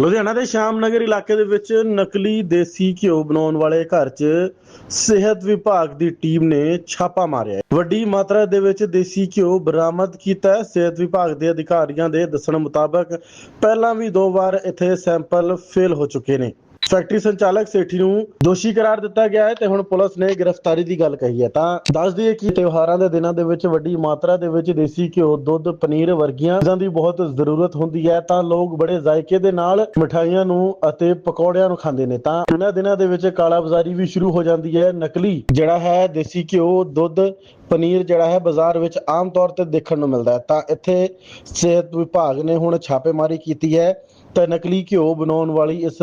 ਲੁਧਿਆਣਾ ਦੇ ਸ਼ਾਮ ਨਗਰ ਇਲਾਕੇ ਦੇ ਵਿੱਚ ਨਕਲੀ ਦੇਸੀ ਘਿਓ ਬਣਾਉਣ ਵਾਲੇ ਘਰ 'ਚ ਸਿਹਤ ਵਿਭਾਗ ਦੀ ਟੀਮ ਨੇ ਛਾਪਾ ਮਾਰਿਆ ਵੱਡੀ ਮਾਤਰਾ ਦੇ ਵਿੱਚ ਦੇਸੀ ਘਿਓ ਬਰਾਮਦ ਕੀਤਾ ਹੈ। ਸਿਹਤ ਵਿਭਾਗ ਦੇ ਅਧਿਕਾਰੀਆਂ ਦੇ ਦੱਸਣ ਮੁਤਾਬਕ, ਪਹਿਲਾਂ ਵੀ ਦੋ ਵਾਰ ਇੱਥੇ ਸੈਂਪਲ ਫੇਲ ਹੋ ਚੁੱਕੇ ਨੇ ਫੈਕਟਰੀ ਸੰਚਾਲਕ ਸੇਠੀ ਨੂੰ ਦੋਸ਼ੀ ਕਰਾਰ ਦਿੱਤਾ ਗਿਆ ਹੈ ਤੇ ਹੁਣ ਪੁਲਿਸ ਨੇ ਗ੍ਰਿਫਤਾਰੀ ਦੀ ਗੱਲ ਕਹੀ ਹੈ। ਤਾਂ ਦੱਸ ਦਈਏ ਕਿ ਤਿਉਹਾਰਾਂ ਦੇ ਦਿਨਾਂ ਦੇ ਵਿੱਚ ਵੱਡੀ ਮਾਤਰਾ ਦੇ ਵਿੱਚ ਦੇਸੀ ਘਿਓ, ਦੁੱਧ, ਪਨੀਰ ਵਰਗੀਆਂ ਚੀਜ਼ਾਂ ਦੀ ਬਹੁਤ ਜ਼ਰੂਰਤ ਹੁੰਦੀ ਹੈ। ਤਾਂ ਲੋਕ ਬੜੇ ਜ਼ਾਇਕੇ ਦੇ ਨਾਲ ਮਠਾਈਆਂ ਨੂੰ ਅਤੇ ਪਕੌੜਿਆਂ ਨੂੰ ਖਾਂਦੇ ਨੇ। ਤਾਂ ਇਹਨਾਂ ਦਿਨਾਂ ਦੇ ਵਿੱਚ ਕਾਲਾ ਬਾਜ਼ਾਰੀ ਵੀ ਸ਼ੁਰੂ ਹੋ ਜਾਂਦੀ ਹੈ। ਨਕਲੀ ਜਿਹੜਾ ਹੈ ਦੇਸੀ ਘਿਓ, ਦੁੱਧ, ਪਨੀਰ ਜਿਹੜਾ ਹੈ ਬਾਜ਼ਾਰ ਵਿੱਚ ਆਮ ਤੌਰ ਤੇ ਦੇਖਣ ਨੂੰ ਮਿਲਦਾ ਹੈ। ਤਾਂ ਇੱਥੇ ਸਿਹਤ ਵਿਭਾਗ ਨੇ ਹੁਣ ਛਾਪੇਮਾਰੀ ਕੀਤੀ ਹੈ ਤਾਂ ਨਕਲੀ ਘਿਓ ਬਣਾਉਣ ਵਾਲੀ ਇਸ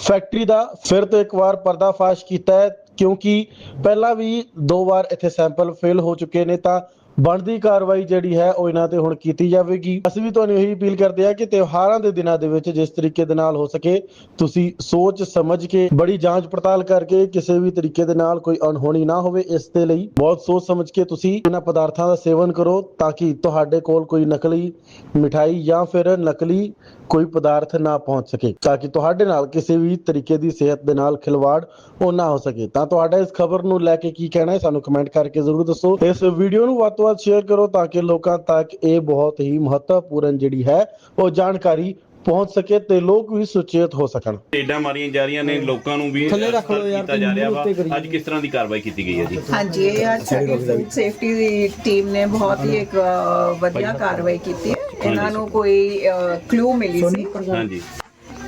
ਫੈਕਟਰੀ ਦਾ ਫਿਰ ਤੋਂ ਇੱਕ ਵਾਰ ਪਰਦਾਫਾਸ਼ ਕੀਤਾ ਹੈ, ਕਿਉਂਕਿ ਪਹਿਲਾਂ ਵੀ ਦੋ ਵਾਰ ਇੱਥੇ ਸੈਂਪਲ ਫੇਲ ਹੋ ਚੁੱਕੇ ਨੇ, ਤਾਂ ਬਣਦੀ ਕਾਰਵਾਈ ਜਿਹੜੀ ਹੈ ਉਹ ਇਹਨਾਂ ਤੇ ਹੁਣ ਕੀਤੀ ਜਾਵੇਗੀ। ਅਸੀਂ ਵੀ ਤੁਹਾਨੂੰ ਇਹੀ ਅਪੀਲ ਕਰਦੇ ਹਾਂ ਕਿ ਤਿਉਹਾਰਾਂ ਦੇ ਦਿਨਾਂ ਦੇ ਵਿੱਚ ਜਿਸ ਤਰੀਕੇ ਦੇ ਨਾਲ ਹੋ ਸਕੇ, ਤੁਸੀਂ ਸੋਚ ਸਮਝ ਕੇ ਬੜੀ ਜਾਂਚ ਪੜਤਾਲ ਕਰਕੇ ਕਿਸੇ ਵੀ ਤਰੀਕੇ ਦੇ ਨਾਲ ਕੋਈ ਅਣਹੋਣੀ ਨਾ ਹੋਵੇ, ਇਸ ਦੇ ਲਈ ਬਹੁਤ ਸੋਚ ਸਮਝ ਕੇ ਤੁਸੀਂ ਇਹਨਾਂ ਪਦਾਰਥਾਂ ਦਾ ਸੇਵਨ ਕਰੋ ਤਾਂ ਕਿ ਤੁਹਾਡੇ ਕੋਲ ਕੋਈ ਨਕਲੀ ਮਿਠਾਈ ਜਾਂ ਫਿਰ ਨਕਲੀ ਕੋਈ ਪਦਾਰਥ ਨਾ ਪਹੁੰਚ ਸਕੇ, ਤਾਂ ਕਿ ਤੁਹਾਡੇ ਨਾਲ ਕਿਸੇ ਵੀ ਤਰੀਕੇ ਦੀ ਸਿਹਤ ਦੇ ਨਾਲ ਖਿਲਵਾੜ ਉਹ ਨਾ ਹੋ ਸਕੇ। ਤਾਂ ਤੁਹਾਡਾ ਇਸ ਖਬਰ ਨੂੰ ਲੈ ਕੇ ਕੀ ਕਹਿਣਾ ਹੈ, ਸਾਨੂੰ ਕਮੈਂਟ ਕਰਕੇ ਜ਼ਰੂਰ ਦੱਸੋ। ਇਸ ਵੀਡੀਓ ਨੂੰ ਵੱਧ ਤੋਂ ਵੱਧ ਸ਼ੇਅਰ ਕਰੋ ਤਾਂ ਕਿ ਲੋਕਾਂ ਤੱਕ ਇਹ ਬਹੁਤ ਹੀ ਮਹੱਤਵਪੂਰਨ ਜਿਹੜੀ ਹੈ ਉਹ ਜਾਣਕਾਰੀ ਪਹੁੰਚ ਸਕੇ ਤੇ ਲੋਕ ਵੀ ਸੁਚੇਤ ਹੋ ਸਕਣ। ਏਡਾਂ ਮਾਰੀਆਂ ਜਾ ਰਹੀਆਂ ਨੇ ਲੋਕਾਂ ਨੂੰ ਵੀ ਥੱਲੇ ਰੱਖ ਲਓ ਯਾਰ, ਕੀਤਾ ਜਾ ਰਿਹਾ ਵਾ। ਅੱਜ ਕਿਸ ਤਰ੍ਹਾਂ ਦੀ ਕਾਰਵਾਈ ਕੀਤੀ ਗਈ ਹੈ ਜੀ? ਹਾਂਜੀ ਇਹ ਅੱਜ ਸਾਡੀ ਫੂਡ ਸੇਫਟੀ ਦੀ ਟੀਮ ਨੇ ਬਹੁਤ ਹੀ ਇੱਕ ਅ, ਵਧੀਆ ਕਾਰਵਾਈ ਕੀਤੀ ਹੈ। ਇਹਨਾਂ ਨੂੰ ਕੋਈ ਕਲੂ ਮਿਲੀ ਸੀ। ਹਾਂਜੀ।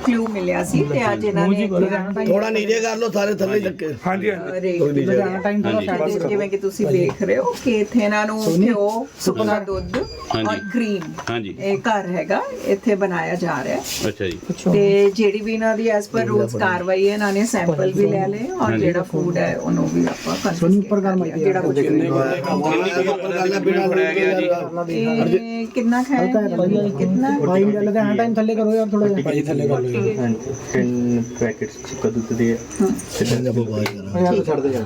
ਕਲੂ ਮਿਲਿਆ ਸੀ ਤੇ ਅੱਜ ਇਹਨਾਂ ਨੇ ਥੋੜਾ ਨੀਚੇ ਕਰ ਲਓ ਸਾਰੇ ਥੱਲੇ ਚੱਕੇ। ਹਾਂਜੀ ਲੁਧਿਆਣਾ ਟਾਈਮ ਹਾਂਜੀ। ਜਿਵੇਂ ਕਿ ਤੁਸੀਂ ਦੇਖ ਰਹੇ ਹੋ ਕਿ ਇੱਥੇ ਇਹਨਾਂ ਨੂੰ ਘਿਓ ਸੁੱਕਾ ਦੁੱਧ। ਔਰ ਕਰੀਮ ਹਾਂਜੀ। ਇਹ ਘਰ ਹੈਗਾ ਇੱਥੇ ਬਣਾਇਆ ਜਾ ਰਿਹਾ ਹੈ। ਅੱਛਾ ਜੀ। ਤੇ ਜਿਹੜੀ ਵੀ ਇਹਨਾਂ ਦੀ ਐਸ ਪਰ ਰੂਲਸ ਕਾਰਵਾਈ ਹੈ ਇਹਨਾਂ ਨੇ ਸੈਂਪਲ ਵੀ ਲੈ ਲਏ ਔਰ। ਜਿਹੜਾ ਫੂਡ ਹੈ ਉਹਨੂੰ ਵੀ ਆਪਾਂ ਕੰਫਰਮ ਜਿਹੜਾ ਕੁਝ ਵੀ ਕਿੰਨੀ ਕੁ ਫੜਿਆ ਗਿਆ ਜੀ ਇਹ ਕਿੰਨਾ ਖਾਇਆ? ਕਿੰਨਾ? ਭਾਈ ਟਾਈਮ ਥੱਲੇ ਕਰੋ ਯਾਰ ਥੋੜਾ ਜਿਹਾ। ਭਾਈ ਥੱਲੇ ਕਰ ਲਓ। ਟੈਨ ਪੈਕੇਟਸ ਸੁੱਕਾ ਦੁੱਧ ਦੇ ਛੱਡ ਦੇ ਯਾਰ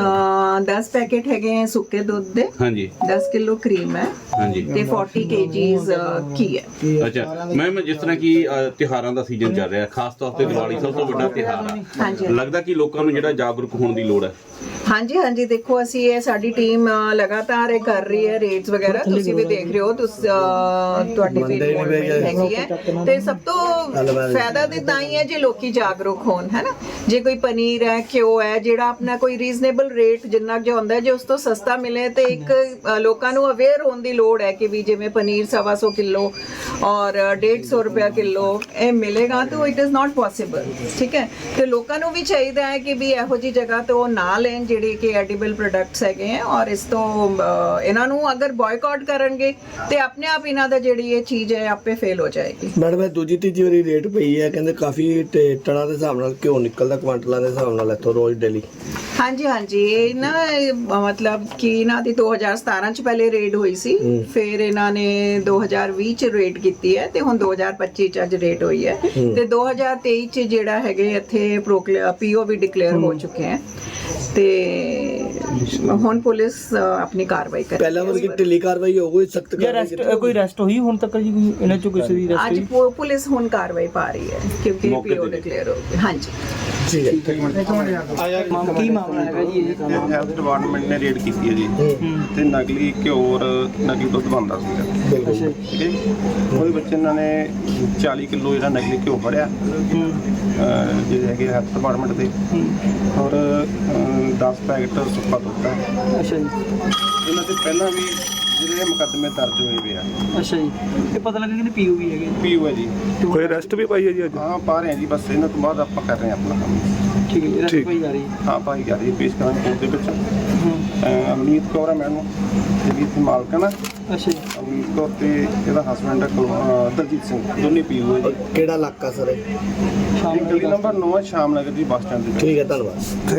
ਅਹ 10 ਪੈਕੇਟ ਹੈਗੇ ਹੈ ਸੁੱਕੇ ਦੁੱਧ ਦੇ। ਹਾਂਜੀ। 10 ਕਿਲੋ ਕਰੀਮ ਹੈ। ਹਾਂਜੀ। ਤੇ 40 ਕੇਜੀਸ ਕੀ ਹੈ। ਅੱਛਾ। ਮੈਮ ਜਿਸ ਤਰ੍ਹਾਂ ਕਿ ਅ, ਤਿਉਹਾਰਾਂ ਦਾ ਸੀਜ਼ਨ ਚੱਲ ਰਿਹਾ ਖਾਸ ਤੌਰ ਤੇ ਦੀਵਾਲੀ ਸਭ ਤੋਂ ਵੱਡਾ ਤਿਉਹਾਰ ਆ। ਹਾਂਜੀ। ਲੱਗਦਾ ਕਿ ਲੋਕਾਂ ਨੂੰ ਜਿਹੜਾ ਜਾਗਰੂਕ ਹੋਣ ਦੀ ਲੋੜ ਹੈ। ਹਾਂਜੀ ਹਾਂਜੀ। ਦੇਖੋ ਅਸੀਂ ਇਹ ਸਾਡੀ ਟੀਮ ਲਗਾਤਾਰ ਇਹ ਕਰ ਰਹੀ ਹੈ ਰੇਟਸ ਵਗੈਰਾ। ਤੁਸੀਂ ਵੀ ਦੇਖ ਰਹੇ ਹੋ ਤੁਸੀਂ ਤੁਹਾਡੀ ਵੀ report ਹੈਗੀ ਹੈ। ਤੇ ਸਭ ਤੋਂ ਫਾਇਦਾ ਤੇ ਤਾਂ ਹੀ ਹੈ ਜੇ ਲੋਕੀ ਜਾਗਰੂਕ ਹੋਣ ਹੈ ਨਾ? ਜੇ ਕੋਈ ਪਨੀਰ ਹੈ ਘਿਓ ਹੈ ਜਿਹੜਾ ਆਪਣਾ ਕੋਈ ਰੀਜ਼ਨੇਬਲ ਰੇਟ ਜਿੰਨਾ ਕੁ ਜੋ ਹੁੰਦਾ ਹੈ, ਜੇ ਉਸ ਤੋਂ ਸਸਤਾ ਮਿਲੇ ਤੇ ਇੱਕ ਲੋਕਾਂ ਨੂੰ ਅਵੇਅਰ ਹੋਣ ਦੀ ਲੋੜ ਹੈ ਕਿ ਵੀ ਜਿਵੇਂ ਪਨੀਰ 250 ਕਿਲੋ ਔਰ 150 ਰੁਪਿਆ ਕਿਲੋ ਇਹ ਮਿਲੇਗਾ ਤਾਂ ਇਟ ਇਜ਼ ਨਾਟ ਪੋਸੀਬਲ ਠੀਕ ਹੈ? ਤੇ ਲੋਕਾਂ ਨੂੰ ਵੀ ਚਾਹੀਦਾ ਹੈ ਕਿ ਵੀ ਇਹੋ ਜੀ ਜਗ੍ਹਾ ਤੋਂ ਉਹ ਨਾ ਲੈਣ ਜਿਹੜੇ ਕਿ ਐਡੀਬਲ ਪ੍ਰੋਡਕਟਸ ਹੈਗੇ ਹੈ ਔਰ ਇਸ ਤੋਂ ਇਹਨਾਂ ਨੂੰ ਅਗਰ ਬਾਇਕਾਟ ਕਰਨਗੇ ਤੇ ਆਪਣੇ ਆਪ ਇਹਨਾਂ ਦਾ ਜਿਹੜੀ ਇਹ ਚੀਜ਼ ਹੈ ਆਪੇ ਫੇਲ ਹੋ ਜਾਏਗੀ। ਮੈਡਮ ਇਹ ਦੂਜੀ ਤੀਜੀ ਵਾਰੀ ਰੇਟ ਪਈ ਹੈ ਕਹਿੰਦੇ ਕਾਫੀ ਟੇ- ਦੇ ਹਿਸਾਬ ਨਾਲ ਘਿਓ ਨਿਕਲਦਾ, ਕੁਆਂਟਲਾਂ ਦੇ ਹਿਸਾਬ ਨਾਲ ਇੱਥੋਂ ਰੋਜ਼ ਡੇਲੀ ਹਾਂਜੀ ਹਾਂਜੀ। ਇਹ ਨਾ ਇਹ ਮਤਲਬ ਕਿ ਇਹਨਾਂ ਦੀ 2017 ਚ ਪਹਿਲੇ ਰੇਡ ਹੋਈ ਸੀ। ਫਿਰ ਇਹਨਾਂ ਨੇ 2020 ਚ ਰੇਡ ਕੀਤੀ ਹੈ ਤੇ ਹੁਣ 2025 ਚ ਅੱਜ ਰੇਡ ਹੋਈ ਹੈ। ਤੇ 2023 ਚ ਜਿਹੜਾ ਹੈਗੇ ਇੱਥੇ ਪੀਓ ਵੀ ਡਿਕਲੇਅਰ ਹੋ ਚੁੱਕੇ ਹੈ। ਤੇ ਹੁਣ ਪੁਲਿਸ ਆਪਣੀ ਕਾਰਵਾਈ ਕਰ ਪਹਿਲਾਂ ਵਰਗੀ ਢਿੱਲੀ ਕਾਰਵਾਈ ਹੋ ਗਈ ਸਖਤ ਜਾਂ ਰੈਸਟ ਕੋਈ ਰੈਸਟ ਹੋਈ ਹੁਣ ਤੱਕ ਜੀ ਕੋਈ ਇਹਨਾਂ ਚੋਂ ਕਿਸੇ ਦੀ ਰੈਸਟ ਅੱਜ ਪੁਲਿਸ ਹੁਣ ਕਾਰਵਾਈ ਪਾ ਰਹੀ ਹੈ ਕਿਉਂਕਿ ਪੀਓ। ਡਿਕਲੇਅਰ ਹੋ ਗਿਆ ਹਾਂਜੀ। ਠੀਕ ਹੈ। ਕੀ ਮਾਮਲਾ ਹੈਗਾ ਜੀ ਇਹ? ਦਾ? ਹੈਲਥ ਡਿਪਾਰਟਮੈਂਟ ਨੇ ਰੇਡ ਕੀਤੀ ਹੈ ਜੀ। ਤੇ ਨਕਲੀ ਘਿਓ ਔਰ ਨਕਲੀ ਦੁੱਧ ਬਣਦਾ ਸੀਗਾ। ਬਿਲਕੁਲ। ਠੀਕ ਹੈ ਜੀ? ਉਹਦੇ ਵਿੱਚ ਇਹਨਾਂ ਨੇ 40 ਕਿਲੋ ਜਿਹੜਾ ਨਕਲੀ ਘਿਓ ਫੜਿਆ। ਅਹ ਜਿਹੜੇ ਹੈਗੇ ਹੈਲਥ ਡਿਪਾਰਟਮੈਂਟ ਦੇ। ਔਰ ਅਹ 10 ਪੈਕੇਟ ਸੁੱਕਾ ਦੁੱਧ ਹੈ। ਅੱਛਾ ਜੀ। ਇਹਨਾਂ ਤੇ ਪਹਿਲਾਂ ਵੀ ਜਿਹੜੇ ਮੁਕੱਦਮੇ ਦਰਜ ਹੋਏ ਵੇ ਆ। ਅੱਛਾ ਜੀ। ਇਹ ਪਤਾ ਲੱਗਾ ਕਿ ਪੀਓ ਵੀ ਹੈਗੇ? ਪੀਓ ਹੈ ਜੀ। ਕੋਈ ਅਰੈਸਟ ਵੀ ਪਾਈ ਹੈ ਜੀ ਅੱਜ? ਹਾਂ ਪਾ ਰਹੇ ਹਾਂ ਜੀ ਬਸ ਇਹਨਾਂ ਤੋਂ ਬਾਅਦ ਆਪਾਂ ਕਰ ਰਹੇ ਹਾਂ ਆਪਣਾ ਕੰਮ। ਠੀਕ ਹੈ ਰੈਸਟ ਕੋਈ ਜਾ ਰਹੀ ਹਾਂ। ਭਾਈ ਜਾ ਰਹੀ ਹੈ ਪੇਸ਼ ਕਰਾਂਗੇ ਕੋਰਟ ਦੇ ਵਿੱਚ। ਅਹ ਅਮਨੀਤ ਕੌਰ ਹੈ ਮੈਡਮ। ਜਿਹੜੀ ਇੱਥੇ ਮਾਲਕ ਹੈ ਨਾ। ਅੱਛਾ ਜੀ। ਅਮਨੀਤ ਕੌਰ ਤੇ ਇਹਦਾ ਹਸਬੰਡ ਹੈ ਕੁਲ- ਅਹ ਦਲਜੀਤ ਸਿੰਘ। ਦੋਨੇ ਪੀਓ ਹੈ ਜੀ। ਕਿਹੜਾ ਇਲਾਕਾ ਸਰ ਇਹ? ਸ਼ਾਮ ਇਹ ਗਲੀ ਨੰਬਰ 9 ਸ਼ਾਮ ਨਗਰ ਦੀ ਬੱਸ ਸਟੈਂਡ ਦੇ ਵਿੱਚ। ਠੀਕ ਹੈ ਧੰਨਵਾਦ।